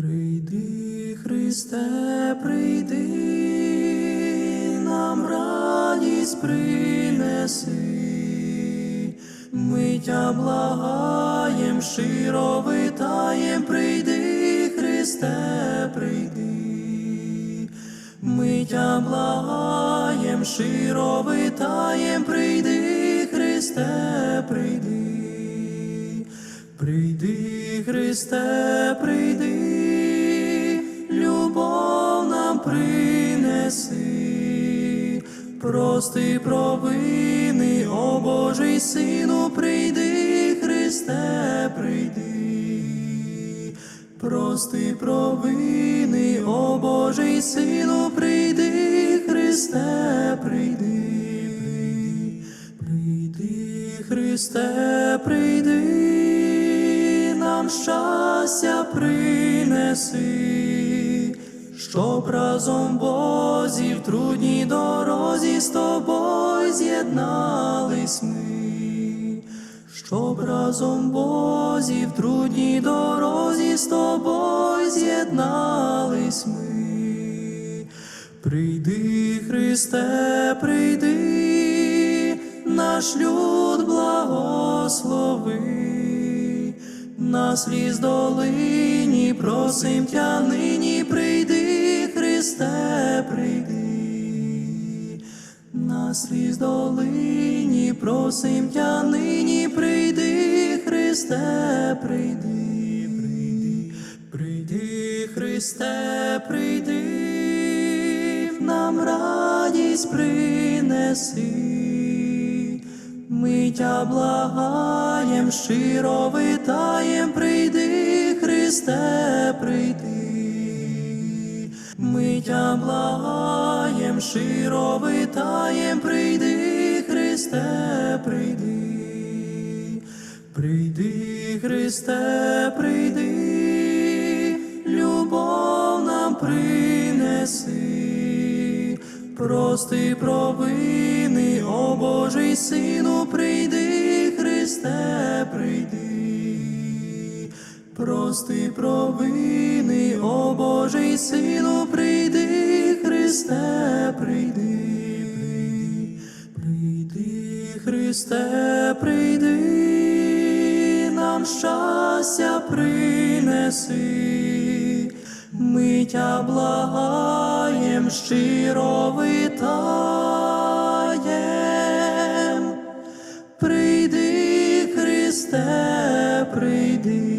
Прийди, Христе, прийди, нам радість принеси, ми тя благаєм, щиро витаєм, прийди, Христе, прийди, ми тя благаєм, щиро витаєм, прийди, Христе, прийди. Прийди, Христе, прийди, прости провини, о Божий Сину, прийди, Христе, прийди, прости провини, о Божий Сину, прийди, Христе, прийди, прийди, Христе, прийди, нам щастя принеси, щоб разом Бозі в трудній дорозі з тобою з'єднались ми, щоб разом Бозі в трудній дорозі з тобою з'єднались ми. Прийди, Христе, прийди, наш люд благослови, на сліз долині просим тя нині, прийди, Христе, прийди, на сліз долині просим тя нині, прийди, Христе, прийди, прийди, прийди, Христе, прийди, нам радість принеси. Ми тя благаєм, щиро витаєм, прийди, Христе, прийди. Ми тя благаєм, щиро витаєм, прийди, Христе, прийди. Прийди, Христе, прийди, любов нам принеси, прости провини, о Божий Сину, прийди, Христе, прийди, Прости провини, о Божий сину, прийди, Христе, прийди, прийди, Христе, прийди, нам щастя принеси, ми тя благаєм, щиро витаєм. Прийди, Христе, прийди.